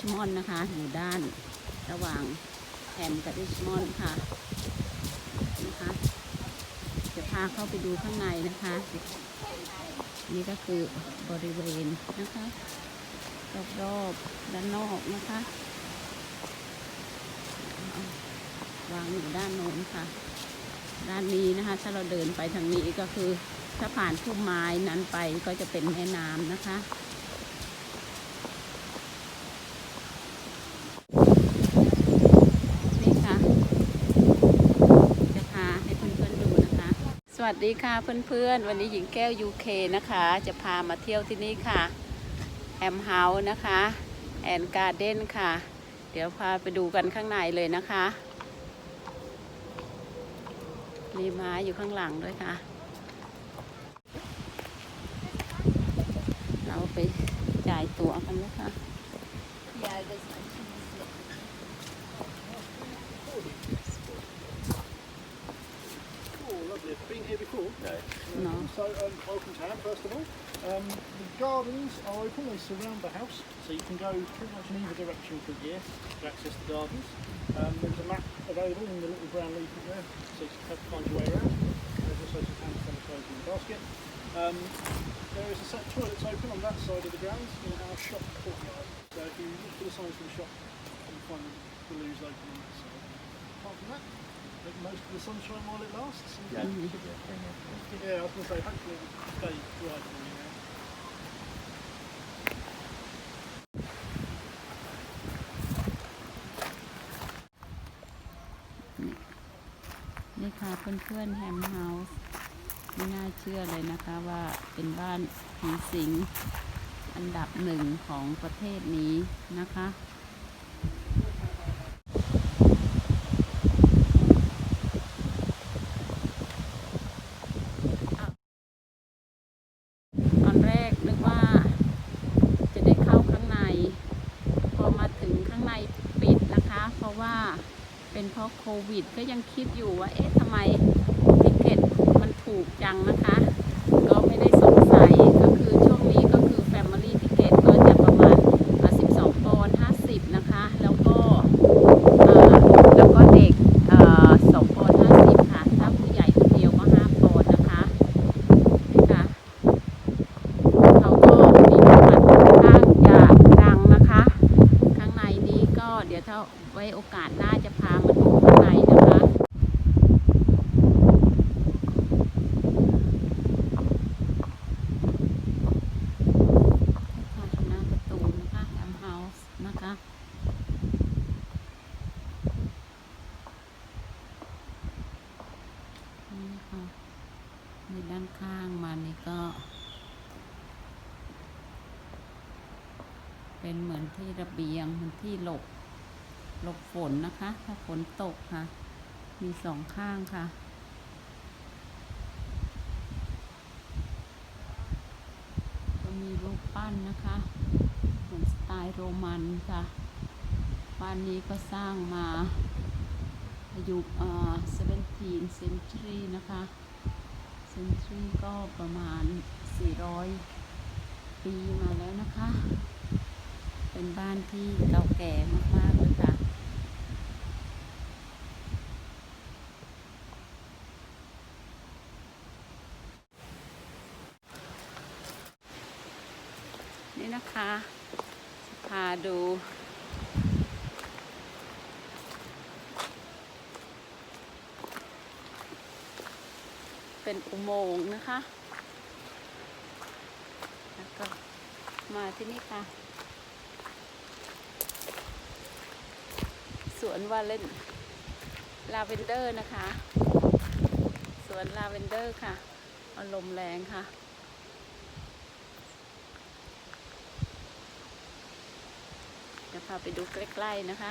ชมอนนะคะ อยู่ด้านระหว่างแฮมกับริชมอนค่ะนะคะ จะพาเข้าไปดูข้างในนะคะ นี่ก็คือบริเวณนะคะรอบๆด้านนอกนะคะ วางอยู่ด้านโน้นค่ะ ด้านนี้นะคะ ถ้าเราเดินไปทางนี้ก็คือถ้าผ่านพุ่มไม้นั้นไปก็จะเป็นแม่น้ำนะคะ นี่ค่ะ จะพาให้เพื่อนๆดูนะคะ ส วัสดีค่ะเพื่อนๆ วันนี้หญิงแก้ว UK นะคะ จะพามาเที่ยวที่นี่ค่ะแอมเฮาส์นะคะแอนการ์เด้นค่ะ เดี๋ยวพาไปดูกันข้างในเลยนะคะ มีม้อยู่ข้างหลังด้วยค่ะ เราไปจ่ายตั๋วกันนะคะ So, um, welcome to Ham, first of all. Um, the gardens are open, they surround the house, so you can go pretty much in either direction from here to access the gardens. Um, there's a map available in the little brown leaflet there, so you can find your way around. There's also some hand sanitizer in the basket. Um, there is a set of toilets open on that side of the grounds in our shop courtyard. So if you look for the signs for the shop, you'll find the loos open on that side. Apart from that, make the most of the sunshine while it lasts. and- Mm. yeah, I was going to say, hopefully it will stay dry for you now. นี่ค่ะเพื่อนๆแฮมเฮาส์ไม่น่าเชื่อเลยนะคะว่าเป็นบ้านผีสิงอันดับหนึ่งของประเทศนี้นะคะ ตอนแรกนึกว่าจะได้เข้าข้างใน พอมาถึงข้างในปิดนะคะ เพราะว่าเป็นเพราะโค วิด ก็ยังคิดอยู่ว่าเอ๊ะทำไมติเก็ตมันถูกจังนะคะ ก็ไม่ได้สงสัยก็คือช่วงนี้ก็คือ Family Ticket ก็จะประมาณอะ12ปอนด์50 นะคะ แล้วก็อ่าแล้วก็เด็กอ่า2ปอนด์50 ค่ะ ถ้าผู้ใหญ่คนเดียวก็ 5 ปอนด์นะคะนี่ค่ะ เขาก็มีประวัติค่อนข้างจะดังนะคะ ข้างในนี้ก็เดี๋ยวถ้าไว้โอกาสหน้าจะพามาดูข้างในนะคะค่ะหน้าประตูนะคะแอมเฮาส์ นะนี่ค่ะในด้านข้างมานี่ก็ เป็นเหมือนที่ระเบียงเหมือนที่หลบ หลบฝนนะคะ ถ้าฝนตกค่ะ มีสองข้างค่ะก็มีรูปปั้นนะคะ สไตล์โรมันค่ะ บ้านนี้ก็สร้างมายุคเอ่อ17 century นะคะ century ก็ประมาณ 400 ปีมาแล้วนะคะ เป็นบ้านที่เก่าแก่มาก ๆ เลยค่ะ นี่นะคะพาดู เป็น อุโมงค์นะคะ แล้วก็มาที่นี่ค่ะ สวนวาเลนลาเวนเดอร์นะคะ สวนลาเวนเดอร์ค่ะอารมณ์แรงค่ะเดี๋ยวพาไปดูใกล้ ๆ นะคะ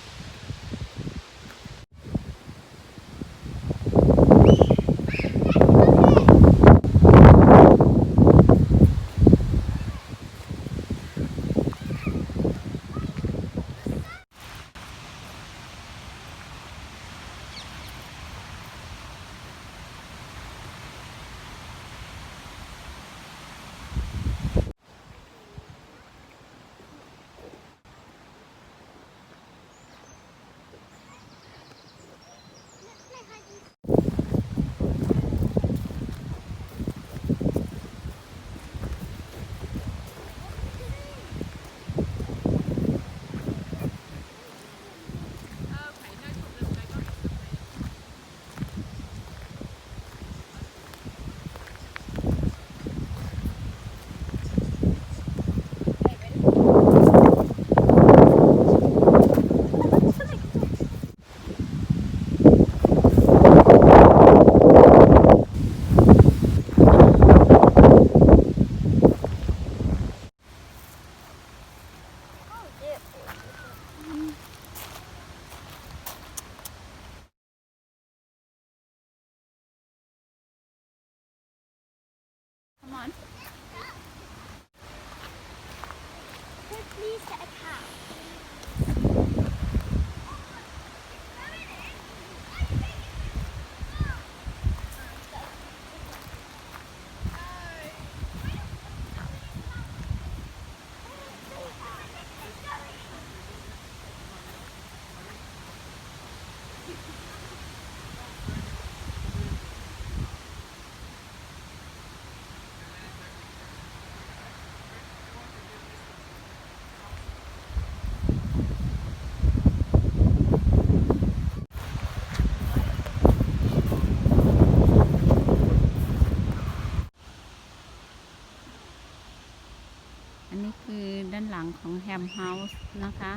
อันนี้คือด้านหลังของแฮมเฮาส์นะคะ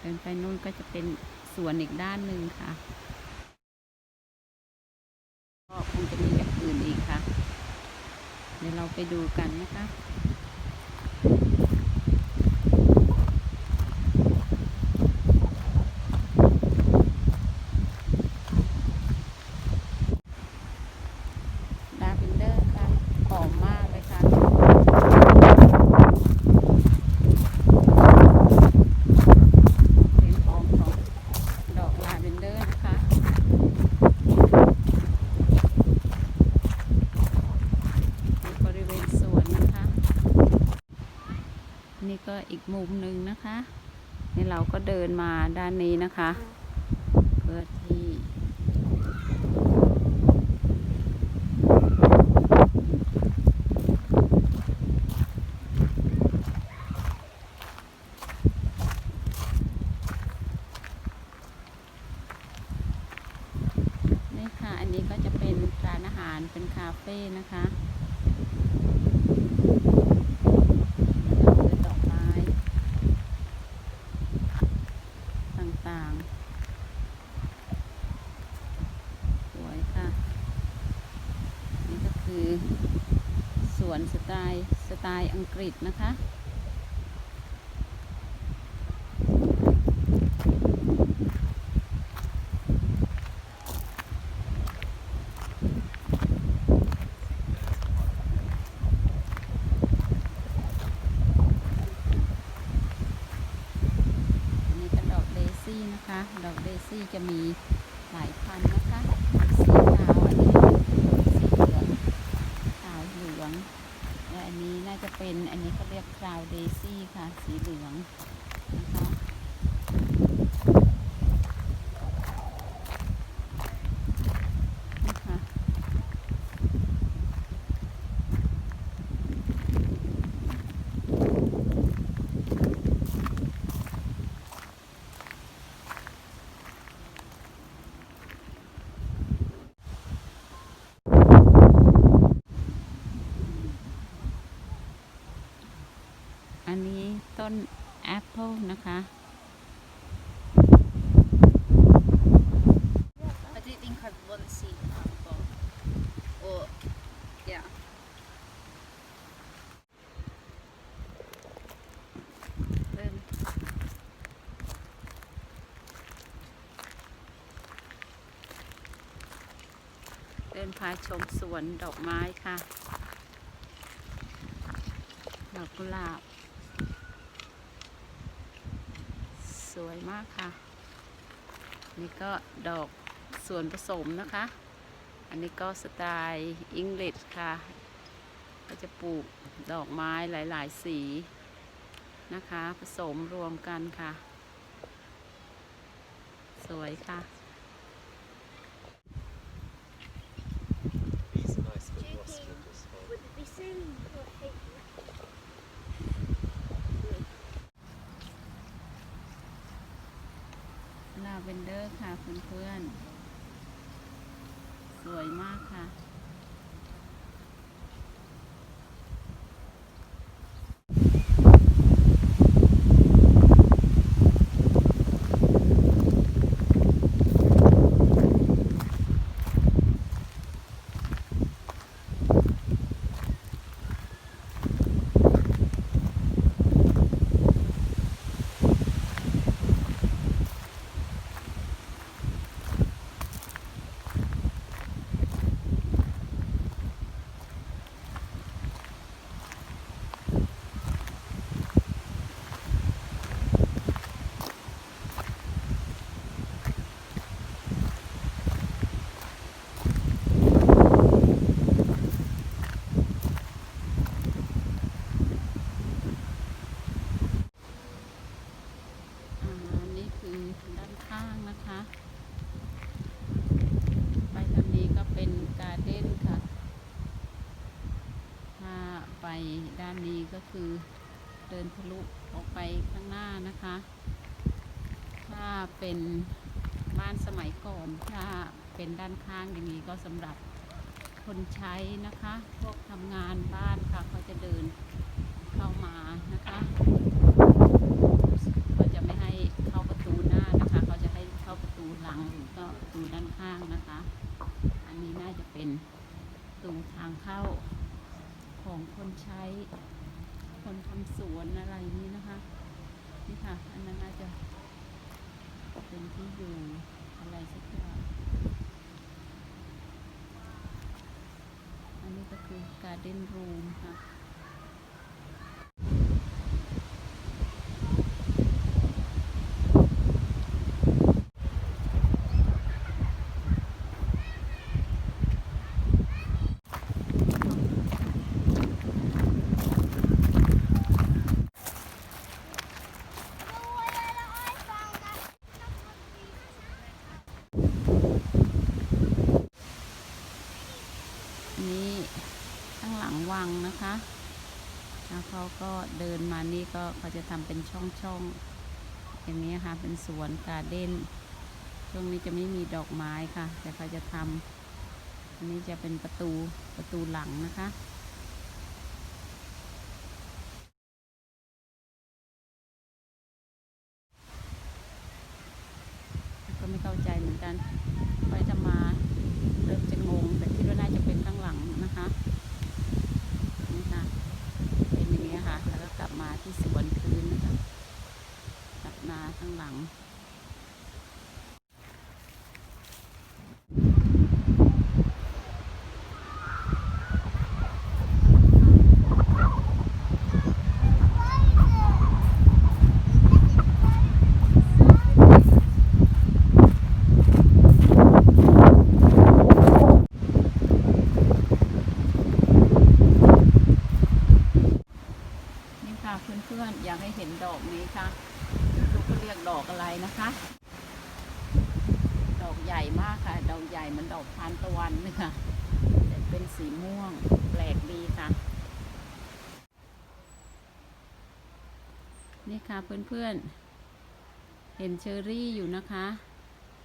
เดินไปนู่นก็จะเป็นสวนอีกด้านหนึ่งค่ะ ก็คงจะมีอย่างอื่นอีกค่ะ เดี๋ยวเราไปดูกันนะคะ ลาเวนเดอร์ค่ะหอมมากเลยค่ะ เป็นหอมของดอกลาเวนเดอร์นะคะในบริเวณสวนนะคะ นี่ก็อีก มุมหนึ่งนะคะนี่เราก็เดินมาด้านนี้นะคะ เพื่อที่นี่ค่ะ อันนี้ก็จะเป็นร้านอาหารเป็นคาเฟ่นะคะแล้วก็คือดอกไม้ต่างๆ สวยค่ะ นี่ก็คือสวนสไตล์ ส ไตล์อังกฤษนะคะ ดอกเดซี่นะคะ ดอกเดซี่จะมี้นแอปเปิลนะคะเดินพาชมสวนดอกไม้ค่ะ ดอกกุหลาบ สวยมากค่ะ นี่ก็ดอกส่วนผสมนะคะ อันนี้ก็สไตล์อังกฤษค่ะ ก็จะปลูกดอกไม้หลายๆ สีนะคะ ผสมรวมกันค่ะ สวยค่ะ These are nice, but Joking. Westwood as well. Would it be soon? Or hate you? ลาเวนเดอร์ค่ะ เพื่อนๆ สวยมากค่ะ อ่านี่คือด้านข้างนะคะ ไปทางนี้ก็เป็นการเด้นค่ะ ถ้าไปด้านนี้ ก็คือเดินทะลุออกไปข้างหน้านะคะ ถ้าเป็นบ้านสมัยก่อนถ้าเป็นด้านข้างอย่างนี้ก็สำหรับคนใช้นะคะ พวกทำงานบ้านค่ะเขาจะเดินเข้ามานะคะเขาจะไม่ให้เข้าประตูหน้านะคะ เขาจะให้เข้าประตูหลังหรือก็ประตูด้านข้างนะคะ อันนี้น่าจะเป็นประตูทางเข้าของคนใช้ คนทำสวนอะไรนี้นะคะ นี่ค่ะ อันนั้นน่าจะเป็นที่อยู่อะไรสักอย่างอันนี้ก็คือการ์เด้นรูมค่ะ นี่ข้างหลังวังนะคะ แล้วเขาก็ ณนมานี่ก็เขาจะทำเป็นช่องๆอย่างนี้ค่ะ เป็นสวนการ์เด้น ช่วงนี้จะไม่มีดอกไม้ค่ะ แต่เขาจะทำอันนี้จะเป็นประตูประตูหลังนะคะก็ไม่เข้าใจเหมือนกันไปจะมาเริ่มจะงง แต่คิดว่าน่าจะเป็นข้างหลังนะคะ นี่ค่ะ เป็นอย่างนี้ค่ะ แล้วก็กลับมาที่สวนคืนนะคะ กลับมาข้างห ลัง นี่ค่ะเพื่อนๆ อยากให้เห็นดอกนี้ค่ะ เรียกดอกอะไรนะคะ ดอกใหญ่มากค่ะ ดอกใหญ่เหมือนดอกทานตะวันเลยค่ะแต่เป็นสีม่วงแปลกดีค่ะ นี่ค่ะเพื่อนๆ เห็นเชอรี่อยู่นะคะ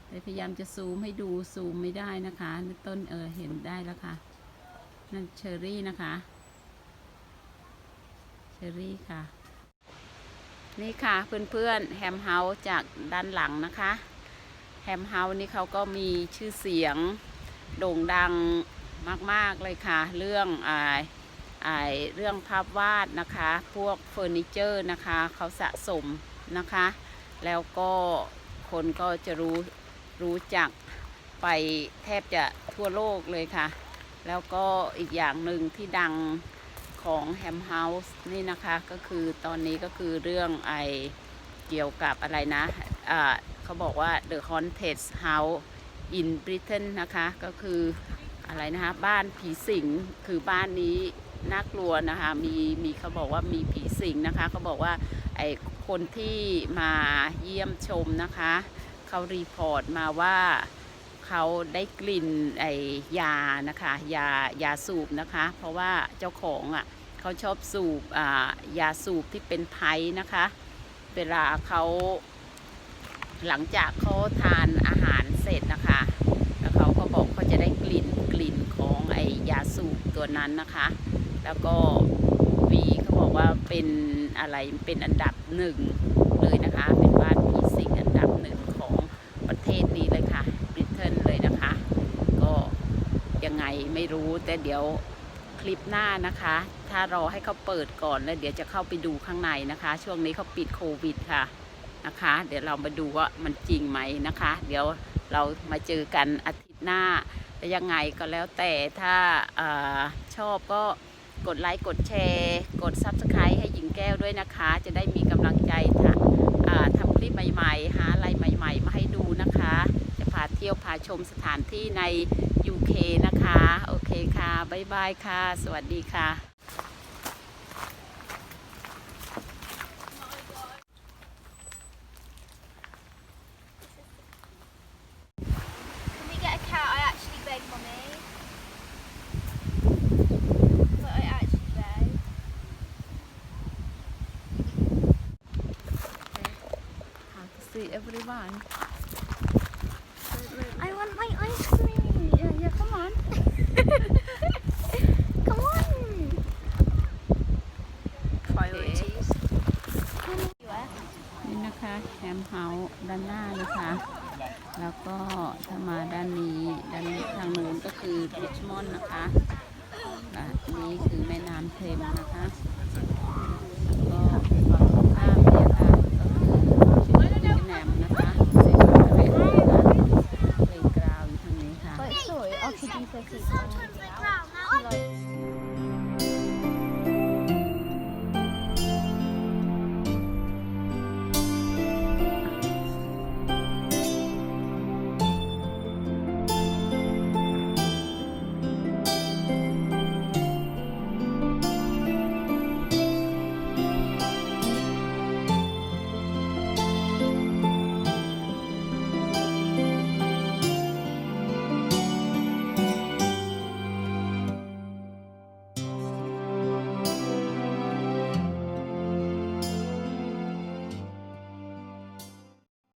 แต่พยายามจะซูมให้ดูซูมไม่ได้นะคะต้นเออเห็นได้แล้วค่ะ นั่นเชอรี่นะคะ เชอรี่ค่ะ นี่ค่ะเพื่อนๆแฮมเฮาส์จากด้านหลังนะคะแฮมเฮาส์นี่เขาก็มีชื่อเสียงโด่งดังมากๆเลยค่ะ เรื่องอ่าอ่าเรื่องภาพวาดนะคะ พวกเฟอร์นิเจอร์นะคะ เขาสะสมนะคะ แล้วก็คนก็จะรู้รู้จักไปแทบจะทั่วโลกเลยค่ะ แล้วก็อีกอย่างหนึ่งที่ดัง ของแฮมเฮาส์นี่นะคะก็คือตอนนี้ก็คือเรื่องไอเกี่ยวกับอะไรนะอ่าเขาบอกว่า The Haunted House in Britain นะคะก็คืออะไรนะคะบ้านผีสิงคือบ้านนี้น่ากลัวนะคะมีมีเขาบอกว่ามีผีสิงนะคะเขาบอกว่าไอคนที่มาเยี่ยมชมนะคะเขารีพอร์ตมาว่า เขาได้กลิ่นไอยานะคะยายาสูบนะคะ เพราะว่าเจ้าของอะเขาชอบสูบอ่ายาสูบที่เป็นไพร์นะคะ เวลาเขาหลังจากเขาทานอาหารเสร็จนะคะแล้วเขาก็บอกเขาจะได้กลิ่นกลิ่นของไอยาสูบตัวนั้นนะคะ แล้วก็วีเขาบอกว่าเป็นอะไรเป็นอันดับหนึ่งเลยนะคะ เป็นบ้านผีสิงอันดับหนึ่งของประเทศนี้เลยค่ะบริเตนเลยนะคะ ก็ ยังไงไม่รู้แต่เดี๋ยวคลิปหน้านะคะ ถ้ารอให้เขาเปิดก่อนแล้วเดี๋ยวจะเข้าไปดูข้างในนะคะ ช่วงนี้เขาปิดโควิดค่ะนะคะ เดี๋ยวเรามาดูว่ามันจริงไหมนะคะ เดี๋ยวเรามาเจอกันอาทิตย์หน้าจะยังไงก็แล้วแต่ถ้าอาชอบก็กดไลค์กดแชร์ กด Subscribe ให้หญิงแก้วด้วยนะคะ จะได้มีกำลังใจทำอ่าทำคลิปใหม่ๆ หาอะไรใหม่ ๆ มาให้ดูนะคะ จะพาเที่ยวพาชมสถานที่ใน UK นะคะ โอเคค่ะ บ๊ายบายค่ะ สวัสดีค่ะ Can we get a cat? I actually beg mommy. But I actually beg. How to see everyone I want my ice cream. yeah yeah come on Come on. Priorities. Anywhere. นี่นะคะแฮมเฮาส์ด้านหน้านะคะ แล้วก็ถ้ามาด้านนี้ด้านนี้ทางโน้นก็คือริชม อนนะค่ะ